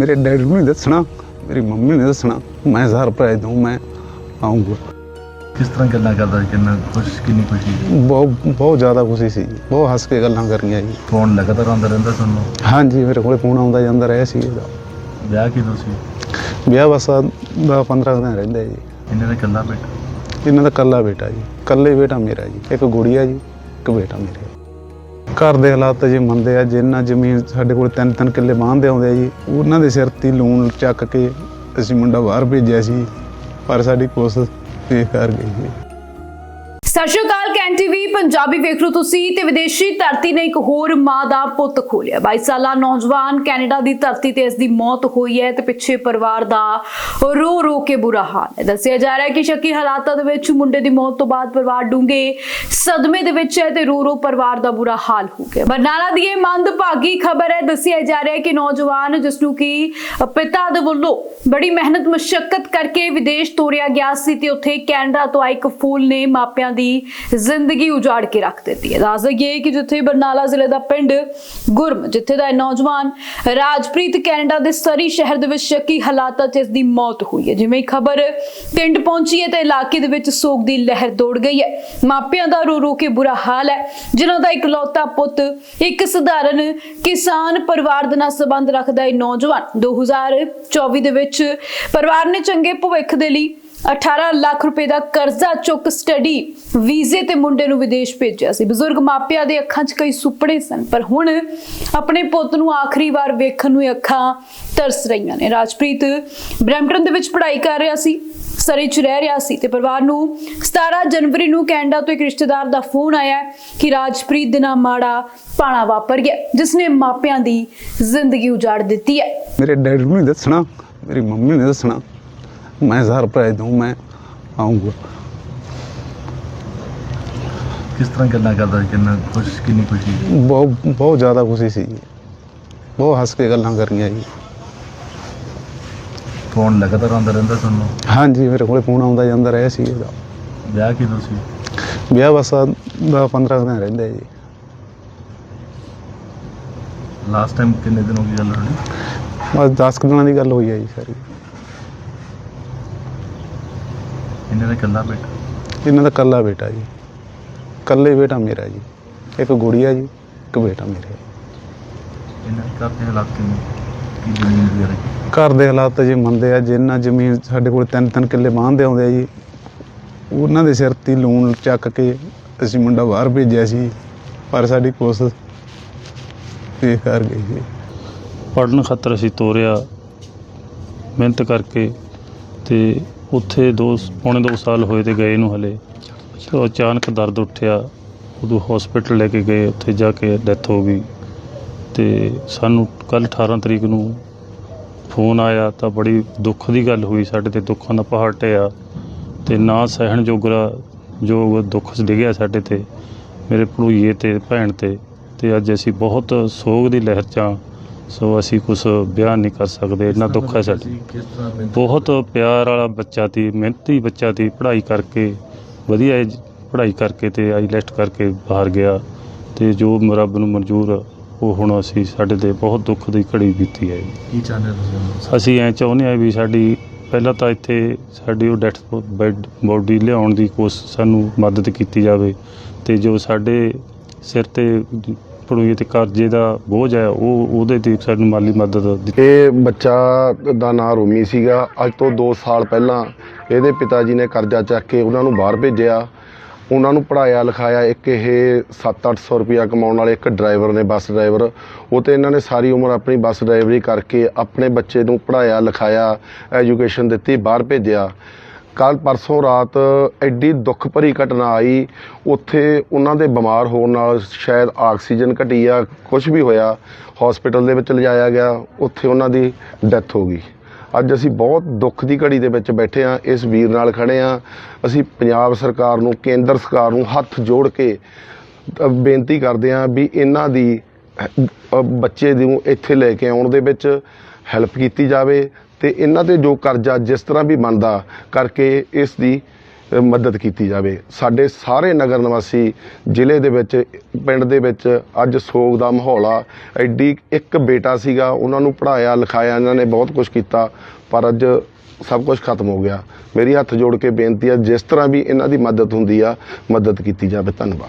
ਮੇਰੇ ਡੈਡੀ ਨੂੰ ਨਹੀਂ ਦੱਸਣਾ ਮੇਰੀ ਮੰਮੀ ਨੂੰ ਦੱਸਣਾ ਮੈਂ ਸਰਪ੍ਰਾਈਜ਼ ਦਊਂ ਮੈਂ ਆਉਂਗਾ ਕਿਸ ਤਰ੍ਹਾਂ ਗੱਲਾਂ ਕਰਦਾ ਸੀ? ਕਿੰਨਾ ਖੁਸ਼ ਕਿੰਨੀ ਖੁਸ਼ੀ ਬਹੁਤ ਬਹੁਤ ਜ਼ਿਆਦਾ ਖੁਸ਼ੀ ਸੀ। ਬਹੁਤ ਹੱਸ ਕੇ ਗੱਲਾਂ ਕਰੀਆਂ ਜੀ। ਫੋਨ ਲਗਾਤਾਰ ਆਉਂਦਾ ਰਹਿੰਦਾ ਤੁਹਾਨੂੰ? ਹਾਂਜੀ ਮੇਰੇ ਕੋਲੇ ਫੋਨ ਆਉਂਦਾ ਜਾਂਦਾ ਰਿਹਾ ਸੀ ਇਹਦਾ। ਵਿਆਹ ਕਿਦੋਂ ਸੀ? ਵਿਆਹ ਬਸ ਦਾ 15 ਦਿਨ ਰਹਿੰਦਾ ਜੀ। ਇਹਨੇ ਦਾ ਇਕੱਲਾ ਬੇਟਾ? ਇਹਨਾਂ ਦਾ ਕੱਲਾ ਬੇਟਾ ਜੀ। ਕੱਲੇ ਬੇਟਾ ਮੇਰਾ ਜੀ। ਇੱਕ ਗੁੜੀਆ ਜੀ ਇੱਕ ਬੇਟਾ ਮੇਰਾ ਘਰ ਦੇ ਹਾਲਾਤ ਜੇ ਮੰਦੇ ਆ, ਜਿੰਨਾ ਜ਼ਮੀਨ ਸਾਡੇ ਕੋਲ ਤਿੰਨ ਤਿੰਨ ਕਿੱਲੇ ਬਾਂਹਦੇ ਆਉਂਦੇ ਆ ਜੀ, ਉਹਨਾਂ ਦੇ ਸਿਰ ਤੇ ਲੂਣ ਚੱਕ ਕੇ ਅਸੀਂ ਮੁੰਡਾ ਬਾਹਰ ਭੇਜਿਆ ਸੀ, ਪਰ ਸਾਡੀ ਕੋਸ਼ਿਸ਼ ਬੇਕਾਰ ਗਈ ਜੀ। ਸਤਿ ਸ਼੍ਰੀ ਅਕਾਲ, ਕੈਨ ਟੀਵੀ ਪੰਜਾਬੀ ਵੇਖ ਰਹੇ ਤੁਸੀਂ ਤੇ ਵਿਦੇਸ਼ੀ ਧਰਤੀ ਨੇ ਇੱਕ ਹੋਰ ਮਾਂ ਦਾ ਪੁੱਤ ਖੋਲਿਆ। 22 ਸਾਲਾ ਨੌਜਵਾਨ ਕੈਨੇਡਾ ਦੀ ਧਰਤੀ ਤੇ ਇਸ ਦੀ ਮੌਤ ਹੋਈ ਹੈ ਤੇ ਪਿੱਛੇ ਪਰਿਵਾਰ ਦਾ ਰੋ ਰੋ ਕੇ ਬੁਰਾ ਹਾਲ ਹੈ। ਦੱਸਿਆ ਜਾ ਰਿਹਾ ਹੈ ਕਿ ਸ਼ੱਕੀ ਹਾਲਾਤਾਂ ਦੇ ਵਿੱਚ ਮੁੰਡੇ ਦੀ ਮੌਤ ਤੋਂ ਬਾਅਦ ਪਰਿਵਾਰ ਡੂੰਘੇ ਸਦਮੇ ਦੇ ਵਿੱਚ ਹੈ ਤੇ ਰੋ ਰੋ ਪਰਿਵਾਰ ਦਾ ਬੁਰਾ ਹਾਲ ਹੋ ਗਿਆ। ਬਰਨਾਲਾ ਦੀ ਇਹ ਮੰਦਭਾਗੀ ਖਬਰ ਹੈ, ਦੱਸਿਆ ਜਾ ਰਿਹਾ ਹੈ ਕਿ ਨੌਜਵਾਨ ਜਿਸ ਨੂੰ ਕਿ ਪਿਤਾ ਦੇ ਵੱਲੋਂ ਬੜੀ ਮਿਹਨਤ ਮੁਸ਼ਕਲ ਕਰਕੇ ਵਿਦੇਸ਼ ਤੋਰਿਆ ਗਿਆ ਸੀ ਤੇ ਉੱਥੇ ਕੈਨੇਡਾ ਤੋਂ ਆਏ ਇੱਕ ਫੂਲ ਨੇ ਮਾਪਿਆਂ ਦੀ ਜ਼ਿੰਦਗੀ ਉਜਾੜ ਕੇ ਰੱਖ ਦਿੱਤੀ ਹੈ। ਦੱਸ ਦਈਏ ਕਿ ਜਿੱਥੇ ਬਰਨਾਲਾ ਜ਼ਿਲ੍ਹੇ ਦਾ ਪਿੰਡ ਗੁਰਮ, ਜਿੱਥੇ ਦਾ ਨੌਜਵਾਨ ਰਾਜਪ੍ਰੀਤ ਕੈਨੇਡਾ ਦੇ ਸਰੀ ਸ਼ਹਿਰ ਦੇ ਵਿੱਚ ਸ਼ੱਕੀ ਹਾਲਾਤਾਂ 'ਚ ਇਸ ਦੀ ਮੌਤ ਹੋਈ ਹੈ। ਜਿਵੇਂ ਹੀ ਖਬਰ ਪਿੰਡ ਪਹੁੰਚੀ ਹੈ ਤਾਂ ਇਲਾਕੇ ਦੇ ਵਿੱਚ ਸੋਗ ਦੀ ਲਹਿਰ ਦੌੜ ਗਈ ਹੈ। ਮਾਪਿਆਂ ਦਾ ਰੋ ਰੋ ਕੇ ਬੁਰਾ ਹਾਲ ਹੈ, ਜਿਨ੍ਹਾਂ ਦਾ ਇਕਲੌਤਾ ਪੁੱਤ, ਇੱਕ ਸਧਾਰਨ ਕਿਸਾਨ ਪਰਿਵਾਰ ਦੇ ਨਾਲ ਸੰਬੰਧ ਰੱਖਦਾ ਇਹ ਨੌਜਵਾਨ 2024 ਦੇ ਵਿੱਚ ਪਰਿਵਾਰ ਨੇ ਚੰਗੇ ਭਵਿੱਖ ਦੇ ਲਈ 18 ਲੱਖ ਰੁਪਏ ਦਾ ਕਰਜ਼ਾ ਚੁੱਕ ਸਟੱਡੀ ਵੀਜ਼ੇ ਤੇ ਮੁੰਡੇ ਨੂੰ ਵਿਦੇਸ਼ ਭੇਜਿਆ ਸੀ। ਬਜ਼ੁਰਗ ਮਾਪਿਆਂ ਦੇ ਅੱਖਾਂ 'ਚ ਕਈ ਸੁਪਨੇ ਸਨ, ਪਰ ਹੁਣ ਆਪਣੇ ਪੁੱਤ ਨੂੰ ਆਖਰੀ ਵਾਰ ਵੇਖਣ ਨੂੰ ਅੱਖਾਂ ਤਰਸ ਰਹੀਆਂ ਨੇ। ਰਾਜਪ੍ਰੀਤ ਬਰੈਂਪਟਨ ਦੇ ਵਿੱਚ ਪੜ੍ਹਾਈ ਕਰ ਰਿਹਾ ਸੀ, ਸਰੇ 'ਚ ਰਹਿ ਰਿਹਾ ਸੀ ਤੇ ਪਰਿਵਾਰ ਨੂੰ 17 ਜਨਵਰੀ ਨੂੰ ਕੈਨੇਡਾ ਤੋਂ ਇੱਕ ਰਿਸ਼ਤੇਦਾਰ ਦਾ ਫੋਨ ਆਇਆ ਕਿ ਰਾਜਪ੍ਰੀਤ ਦੇ ਨਾਲ ਮਾੜਾ ਪਾਣਾ ਵਾਪਰ ਗਿਆ, ਜਿਸ ਨੇ ਮਾਪਿਆਂ ਦੀ ਜ਼ਿੰਦਗੀ ਉਜਾੜ ਦਿੱਤੀ ਹੈ। ਮੇਰੇ ਡੈਡੀ ਨੂੰ ਨਹੀਂ ਦੱਸਣਾ, ਮੇਰੀ ਮੰਮੀ ਨੂੰ ਨਹੀਂ ਦੱਸਣਾ। ਮੈਂ ਸਰਪ੍ਰਾਈਜ਼ ਦਊਂ ਮੈਂ ਆਉਂਗਾ ਕਿਸ ਤਰ੍ਹਾਂ ਗੱਲਾਂ ਕਰਦਾ ਸੀ ਕਿੰਨਾ ਖੁਸ਼ ਕਿੰਨੀ ਖੁਸ਼ੀ? ਬਹੁਤ ਬਹੁਤ ਜ਼ਿਆਦਾ ਖੁਸ਼ੀ ਸੀ। ਜੀ ਬਹੁਤ ਹੱਸ ਕੇ ਗੱਲਾਂ ਕਰੀਆਂ ਜੀ। ਫੋਨ ਲਗਾਤਾਰ ਆਉਂਦਾ ਰਹਿੰਦਾ ਤੁਹਾਨੂੰ? ਹਾਂਜੀ ਮੇਰੇ ਕੋਲੇ ਫੋਨ ਆਉਂਦਾ ਜਾਂਦਾ ਰਿਹਾ ਸੀ ਇਹਦਾ। ਵਿਆਹ ਕਿਦੋਂ ਸੀ ਵਿਆਹ ਬਸ ਦਾ 15 ਦਿਨ ਰਹਿੰਦਾ ਜੀ। ਲਾਸਟ ਟਾਈਮ ਕਿੰਨੇ ਦਿਨ ਹੋ ਗਈ ਗੱਲ ਹੋਣੀ ਬਸ 10 ਕੁ ਦਿਨਾਂ ਦੀ ਗੱਲ ਹੋਈ ਹੈ ਜੀ ਸਾਰੀ। ਇਹਨੇ ਦਾ ਇਕੱਲਾ ਬੇਟਾ? ਇਹਨਾਂ ਦਾ ਕੱਲਾ ਬੇਟਾ ਜੀ। ਕੱਲੇ ਬੇਟਾ ਮੇਰਾ ਜੀ। ਇੱਕ ਗੁੜੀਆ ਜੀ ਇੱਕ ਬੇਟਾ ਮੇਰਾ ਇਹਨਾਂ ਦੇ ਘਰ ਦੇ ਹਾਲਾਤ ਕਿੰਨੇ ਕੀ ਜ਼ਮੀਨ ਵਗੈਰਾ? ਘਰ ਦੇ ਹਾਲਾਤ ਜੀ ਮੰਦੇ ਆ ਜਿੰਨਾ ਜ਼ਮੀਨ ਸਾਡੇ ਕੋਲ ਤਿੰਨ ਤਿੰਨ ਕਿੱਲੇ ਬਾਂਹਦੇ ਆਉਂਦੇ ਆ ਜੀ ਉਹਨਾਂ ਦੇ ਸਿਰ ਤੇ ਲੂਣ ਚੱਕ ਕੇ ਅਸੀਂ ਮੁੰਡਾ ਬਾਹਰ ਭੇਜਿਆ ਸੀ ਪਰ ਸਾਡੀ ਕੋਸ਼ਿਸ਼ ਬੇਕਾਰ ਗਈ ਜੀ। ਪੜ੍ਹਨ ਖਾਤਰ ਅਸੀਂ ਤੋਰਿਆ ਮਿਹਨਤ ਕਰਕੇ ਤੇ ਉੱਥੇ ਦੋ, ਪੌਣੇ ਦੋ ਸਾਲ ਹੋਏ ਤੇ ਗਏ ਨੂੰ ਹਲੇ। ਤੇ ਅਚਾਨਕ ਦਰਦ ਉੱਠਿਆ। ਉਦੋਂ ਹਸਪੀਟਲ ਲੈ ਕੇ ਗਏ, ਉੱਥੇ ਜਾ ਕੇ ਡੈਥ ਹੋ ਗਈ। ਤੇ ਸਾਨੂੰ ਕੱਲ 18 ਤਰੀਕ ਨੂੰ ਫੋਨ ਆਇਆ ਤਾਂ ਬੜੀ ਦੁੱਖ ਦੀ ਗੱਲ ਹੋਈ, ਸਾਡੇ ਤੇ ਦੁੱਖਾਂ ਦਾ ਪਹਾੜ ਟਿਆ। ਤੇ ਨਾ ਸਹਿਣ ਜੋਗਰਾ ਜੋ ਦੁੱਖ ਡਿੱਗਿਆ ਸਾਡੇ ਤੇ, ਮੇਰੇ ਭਣੋਈਏ ਤੇ ਭੈਣ ਤੇ। ਤੇ ਅੱਜ ਅਸੀਂ ਬਹੁਤ ਸੋਗ ਦੀ ਲਹਿਰ 'ਚ ਹਾਂ ਸੋ ਅਸੀਂ ਕੁਝ ਬਿਆਨ ਨਹੀਂ ਕਰ ਸਕਦੇ ਇੰਨਾ ਦੁੱਖ ਹੈ ਸਾਡੇ। ਬਹੁਤ ਪਿਆਰ ਵਾਲਾ ਬੱਚਾ ਸੀ ਮਿਹਨਤੀ ਬੱਚਾ ਸੀ ਪੜ੍ਹਾਈ ਕਰਕੇ ਵਧੀਆ ਪੜ੍ਹਾਈ ਕਰਕੇ ਤੇ ਆਈਲੈਟ ਕਰਕੇ ਬਾਹਰ ਗਿਆ ਤੇ ਜੋ ਰੱਬ ਨੂੰ ਮਨਜ਼ੂਰ ਆ, ਉਹ ਹੁਣ ਅਸੀਂ ਸਾਡੇ ਤੇ ਬਹੁਤ ਦੁੱਖ ਦੀ ਘੜੀ ਬੀਤੀ ਹੈ। ਕੀ ਚਾਹੁੰਦੇ ਹੋ ਤੁਸੀਂ ਅਸੀਂ ਐ ਚਾਹੁੰਦੇ ਹਾਂ ਵੀ ਸਾਡੀ ਪਹਿਲਾਂ ਤਾਂ ਇੱਥੇ ਸਾਡੀ ਉਹ ਡੈਥ ਬੈੱਡ ਬੋਡੀ ਲਿਆਉਣ ਦੀ ਕੋਸ਼ਿਸ਼ ਸਾਨੂੰ ਮਦਦ ਕੀਤੀ ਜਾਵੇ ਤੇ ਜੋ ਸਾਡੇ ਸਿਰ ਤੇ ਪੜੂਏ ਤੇ ਕਰਜ਼ੇ ਦਾ ਬੋਝ ਹੈ, ਉਹ ਉਹਦੇ ਤੇ ਸਾਨੂੰ ਮਾਲੀ ਮਦਦ ਦਿੱਤੀ। ਇਹ ਬੱਚਾ ਦਾ ਨਾਂ ਰੋਮੀ ਸੀਗਾ। ਅੱਜ ਤੋਂ 2 ਸਾਲ ਪਹਿਲਾਂ ਇਹਦੇ ਪਿਤਾ ਜੀ ਨੇ ਕਰਜ਼ਾ ਚੱਕ ਕੇ ਉਹਨਾਂ ਨੂੰ ਬਾਹਰ ਭੇਜਿਆ। ਉਹਨਾਂ ਨੂੰ ਪੜਾਇਆ ਲਿਖਾਇਆ। ਇੱਕ ਇਹ 7-800 ਰੁਪਇਆ ਕਮਾਉਣ ਵਾਲੇ ਇੱਕ ਡਰਾਈਵਰ ਨੇ, ਬੱਸ ਡਰਾਈਵਰ। ਉਹ ਤੇ ਇਹਨਾਂ ਨੇ ਸਾਰੀ ਉਮਰ ਆਪਣੀ ਬੱਸ ਡਰਾਈਵਰੀ ਕਰਕੇ ਆਪਣੇ ਬੱਚੇ ਨੂੰ ਪੜਾਇਆ ਲਿਖਾਇਆ, ਐਜੂਕੇਸ਼ਨ ਦਿੱਤੀ, ਬਾਹਰ ਭੇਜਿਆ। ਕੱਲ ਪਰਸੋਂ ਰਾਤ ਐਡੀ ਦੁੱਖ ਭਰੀ ਘਟਨਾ ਆਈ। ਉੱਥੇ ਉਹਨਾਂ ਦੇ ਬਿਮਾਰ ਹੋਣ ਨਾਲ ਸ਼ਾਇਦ ਆਕਸੀਜਨ ਘਟੀ ਆ ਕੁਝ ਵੀ ਹੋਇਆ ਹਸਪੀਟਲ ਦੇ ਵਿੱਚ ਲਿਜਾਇਆ ਗਿਆ, ਉੱਥੇ ਉਹਨਾਂ ਦੀ ਡੈਥ ਹੋ ਗਈ। ਅੱਜ ਅਸੀਂ ਬਹੁਤ ਦੁੱਖ ਦੀ ਘੜੀ ਦੇ ਵਿੱਚ ਬੈਠੇ ਆ ਇਸ ਵੀਰ ਨਾਲ ਖੜੇ ਆ ਅਸੀਂ ਪੰਜਾਬ ਸਰਕਾਰ ਨੂੰ, ਕੇਂਦਰ ਸਰਕਾਰ ਨੂੰ ਹੱਥ ਜੋੜ ਕੇ ਬੇਨਤੀ ਕਰਦੇ ਆ ਵੀ ਇਹਨਾਂ ਦੀ ਬੱਚੇ ਨੂੰ ਇੱਥੇ ਲੈ ਕੇ ਆਉਣ ਦੇ ਵਿੱਚ ਹੈਲਪ ਕੀਤੀ ਜਾਵੇ। ਤੇ ਇਹਨਾਂ ਤੇ ਜੋ ਕਰਜ਼ਾ ਜਿਸ ਤਰ੍ਹਾਂ ਵੀ ਬਣਦਾ ਕਰਕੇ ਇਸ ਦੀ ਮਦਦ ਕੀਤੀ ਜਾਵੇ। ਸਾਡੇ ਸਾਰੇ ਨਗਰ ਨਿਵਾਸੀ ਜ਼ਿਲ੍ਹੇ ਦੇ ਵਿੱਚ, ਪਿੰਡ ਦੇ ਵਿੱਚ ਅੱਜ ਸੋਗ ਦਾ ਮਾਹੌਲ ਆ। ਐਡੀ ਇੱਕ ਬੇਟਾ ਸੀਗਾ, ਉਹਨਾਂ ਨੂੰ ਪੜਾਇਆ ਲਿਖਾਇਆ, ਇਹਨਾਂ ਨੇ ਬਹੁਤ ਕੁਝ ਕੀਤਾ, ਪਰ ਅੱਜ ਸਭ ਕੁਝ ਖਤਮ ਹੋ ਗਿਆ। ਮੇਰੀ ਹੱਥ ਜੋੜ ਕੇ ਬੇਨਤੀ ਆ, ਜਿਸ ਤਰ੍ਹਾਂ ਵੀ ਇਹਨਾਂ ਦੀ ਮਦਦ ਹੁੰਦੀ ਆ, ਮਦਦ ਕੀਤੀ ਜਾਵੇ। ਧੰਨਵਾਦ।